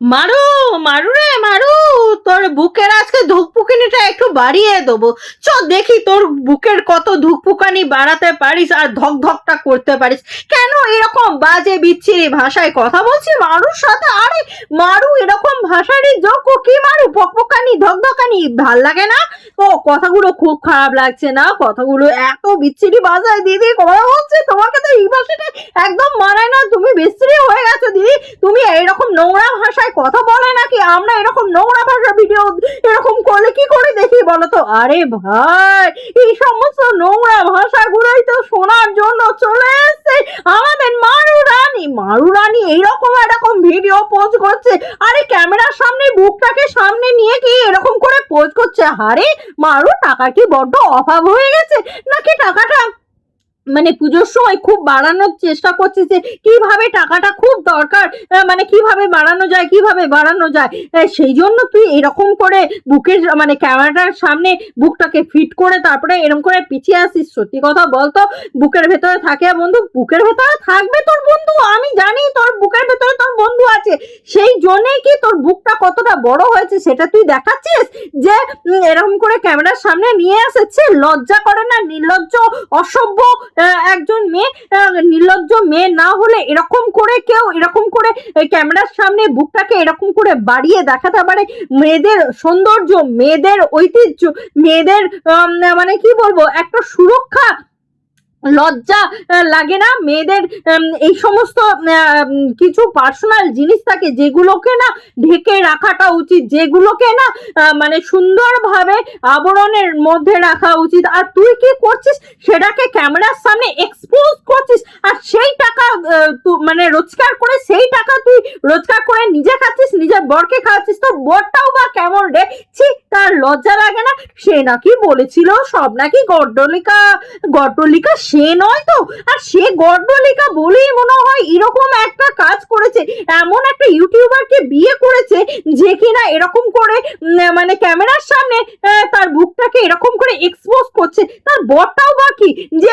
মারু মারু রে মারু। তোর বুকের আজকে ধুকপুকানিটা একটু বাড়িয়ে দেবো। চ দেখি তোর বুকের কত ধুকপুকানি বাড়াতে পারিস আর ধক ধকটা করতে পারিস। কেন এরকম বাজে বিচ্ছিরি ভাষায় কথা বলছি? মারুর সাথে আরে মারু এরকম ভাষারই যোগ ও কি মারু? পকপকানি, ধকধকানি, ভালো লাগে না? ও, কথাগুলো খুব খারাপ লাগছে না? কথাগুলো এত বিচ্ছিরি বাজায় দিদি কথা হচ্ছে? তোমাকে তো এই ভাষাটা একদম মানায় না। তুমি বিশ্রী হয়ে গেছো দিদি। তুমি এরকম নোংরা ভাষায় কথা বলে নাকি? আমরা এরকম নোংরা ভাষার ভিডিও এরকম করলে কি করে দেখি বলো তো আরে ভাই, এই সমস্ত নোংরা ভাষাগুলোই তো শোনার জন্য চলে এসছে। আমাদের মারু রানী মারু রানী এইরকম এরকম ভিডিও পোস্ট করছে। আরে ক্যামেরার সামনে, বুকটাকে সামনে নিয়ে কি এরকম করে পোস্ট করছে? আরে মারু টাকার কি বড্ড অভাব হয়ে গেছে? নাকি টাকাটা মানে পুজোর সময় খুব বাড়ানোর চেষ্টা করছিস যে কীভাবে টাকাটা খুব দরকার মানে কীভাবে বাড়ানো যায়, কীভাবে বাড়ানো যায়। সেই জন্য তুই এরকম করে বুকের মানে ক্যামেরাটার সামনে বুকটাকে ফিট করে তারপরে এরকম করে পিছিয়ে আসিস। সত্যি কথা বলতো, বুকের ভেতরে থাকে বন্ধু, বুকের ভেতরে থাকবে তোর বন্ধু। আমি জানি তোর বুকের ভেতরে তোর বন্ধু আছে। সেই জন্যই কি তোর বুকটা কতটা বড় হয়েছে সেটা তুই দেখাচ্ছিস? যে এরকম করে ক্যামেরার সামনে নিয়ে আসছে লজ্জা করে না, নির্লজ্জ, অসভ্য একজন মেয়ে নির্লজ্জ মেয়ে না হলে এরকম করে কেউ, এরকম করে ক্যামেরার সামনে বুকটাকে এরকম করে বাড়িয়ে দেখাতে পারে। মেয়েদের সৌন্দর্য, মেয়েদের ঐতিহ্য, মেয়েদের মানে কি বলব, একটা সুরক্ষা লজ্জা লাগে না? মেয়েদের এই সমস্ত কিছু পার্সোনাল জিনিস থাকে যেগুলোকে না ঢেকে রাখাটা উচিত, যেগুলোকে না মানে সুন্দরভাবে আবরণের মধ্যে রাখা উচিত। আর তুই কি করছিস? সেটাকে ক্যামেরার সামনে এক্সপোজ করছিস আর সেই টাকা মানে রোজগার করে সেই টাকা তুই রোজগার করে নিজে খাচ্ছিস, নিজের বরকে খাওয়াচ্ছিস, তোর বরটাও বা কেমন রে? ছি, তার লজ্জা লাগে না? সে নাকি বলেছিল সব নাকি গড্ডলিকা গড্ডলিকা সে নয় তো? আর সে গড্ডলিকা বলেই মনে হয় এরকম একটা কাজ করেছে। এমন একটা ইউটিউবারকে বিয়ে করেছে যে কিনা এরকম করে মানে ক্যামেরার সামনে তার বুকটাকে এরকম করে এক্সপোজ করছে। তার বরটাও বা কি? যে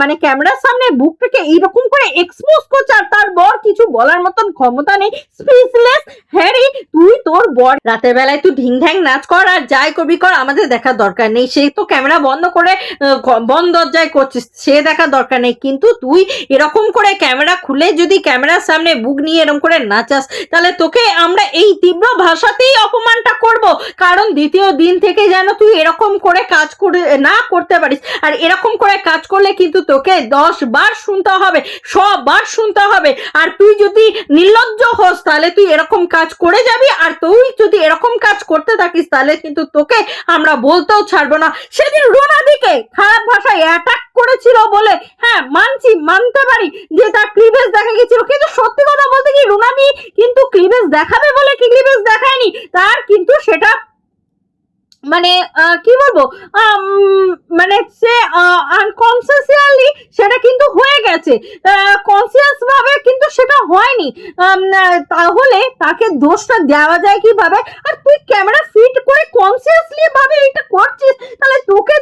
মানে ক্যামেরার সামনে বুকটাকে এইরকম করে এক্সপোজ করছে আর তার বর কিছু বলার মতন ক্ষমতা নেই। স্পিচলেস হ্যারি, তুই তোর বর। রাতের বেলায় তুই ঢিং ঢ্যাং নাচ কর আর যাই করবি কর, আমাদের দেখার দরকার নেই। সে তো ক্যামেরা বন্ধ করে বন্ধ দরজায় করছিস। সে দেখার দরকার নেই। কিন্তু তুই এরকম করে ক্যামেরা খুলে যদি ক্যামেরার সামনে বুক নিয়ে এরকম করে নাচাস, তাহলে তোকে আমরা এই তীব্র ভাষাতেই অপমানটা করব। কারণ দ্বিতীয় দিন থেকে যেন তুই এরকম করে কাজ করে, না করতে পারিস। আর এরকম করে কাজ করলে কিন্তু তোকে দশ বার শুনতে হবে সবার শুনতে হবে। আর তুই যদি নির্লজ্জ হোস, তাহলে তুই এরকম কাজ করে যাবি। আর তুই যদি এরকম কাজ করতে থাকিস, তাহলে কিন্তু তোকে আমরা বলতেও ছাড়বো না। সেদিন রোনাদিকে খারাপ ভাষায় অ্যাটাক করেছিল বলে হ্যাঁ মানছি, মানতে পারি যে তার ক্লিভেজ দেখা গেছিল। কিন্তু সত্যি কথা বলতে কি রোনাদি কিন্তু ক্লিভেজ দেখাবে বলে কি ক্লিভেজ দেখায়নি? তার কিন্তু সেটা মানে কি বলব মানে সে আনকনসিয়াসলি সেটা কিন্তু হয়ে গেছে। কনসিয়াস ভাবে কিন্তু সেটা হয়নি। তাহলে তাকে দোষটা দেওয়া যায় কীভাবে? আর তুই ক্যামেরা ফিট করে কনসিয়াসলি ভাবে এটা করছিস, তাহলে তোকে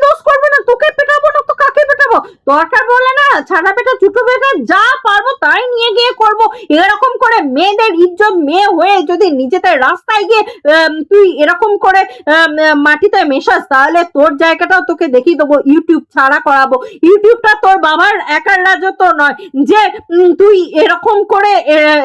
দরকার বলে না ছাড়া পেটা চুটো পেটা যা পারব তাই নিয়ে গিয়ে করব। এরকম করে মেয়েদের ইজ্জত মেয়ে হয়ে যদি নিজেদের রাস্তায় গিয়ে তুই এরকম করে মাটিতে মেশাস, তাহলে তোর জায়গাটাও তোকে দেখিয়ে দেবো, ইউটিউব ছাড়া করাবো। ইউটিউবটা তোর বাবার একার রাজত্ব নয়, যে তুই এরকম করে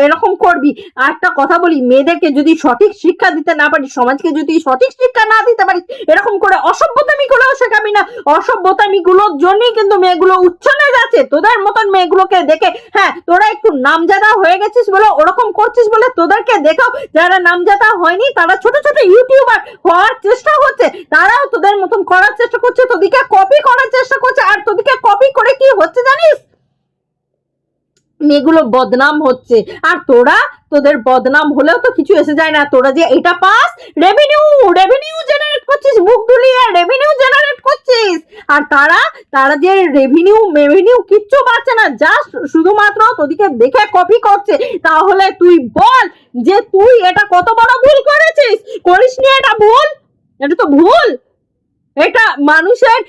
এরকম করবি। একটা কথা বলি, মেয়েদেরকে যদি সঠিক শিক্ষা দিতে না পারিস, সমাজকে যদি সঠিক শিক্ষা না দিতে পারিস, এরকম করে অসভ্যতামি গুলোও শেখাবি না। অসভ্যতামি গুলোর জন্যই কিন্তু মেয়েগুলো উচ্ছনে যাচ্ছে। তোদের মতন মেয়েগুলোকে দেখে হ্যাঁ তোরা একটু নামজাদা হয়ে গেছিস বলে ওরকম করছিস বলে তোদেরকে দেখাও, যারা নামজাদা হয়নি, তারা ছোট ছোট ইউটিউবার হওয়ার চেষ্টা হচ্ছে তারাও তোদের মতন করার চেষ্টা করছে, তোদিকে কপি করার চেষ্টা করছে, আর তোদিকে কপি করে কি হচ্ছে জানিস? মেয়েগুলো বদনাম হচ্ছে, আর তোরা তোদের বদনাম হলেও তো কিছু এসে যায় না, তোরা যে এটা পাস রেভিনিউ রেভিনিউ জেনারেট করছিস বুক দুলিয়ে রেভিনিউ জেনারেট করছিস, আর তারা তারা যে রেভিনিউ রেভিনিউ কিচ্ছু পাচ্ছে না জাস্ট শুধুমাত্র তোদিকে দেখে কপি করছে। তাহলে তুই বল যে তুই এটা কত বড় ভুল করেছিস? করিসনি এটা ভুল? এটা তো ভুল। এটা মানুষের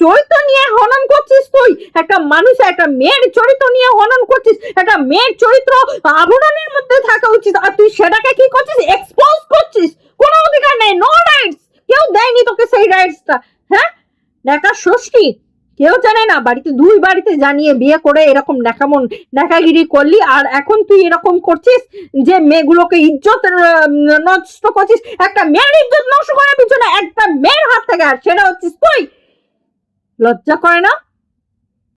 চরিত্র নিয়ে হনন করছিস তুই। একটা মানুষের, একটা মেয়ের চরিত্র নিয়ে হনন করছিস। একটা মেয়ের চরিত্র আবরণের মধ্যে থাকা উচিত। আর তুই সেটাকে কি করছিস? এক্সপোজ করছিস। কোনো অধিকার নেই নো রাইটস কেউ দেয়নি তোকে সেই রাইটসটা হ্যাঁ? একটা ষষ্ঠী কেউ জানে না, বাড়িতে দুই বাড়িতে জানিয়ে বিয়ে করে এরকম নেকামন নেকাগিরি করলি, আর এখন তুই এরকম করছিস যে মেয়েগুলোকে ইজ্জত নষ্ট করছিস, একটা মেয়ের ইজ্জত নষ্ট করার পিছনে একটা মেয়ের হাত থেকে, আর সেটা হচ্ছিস তুই। লজ্জা করে না?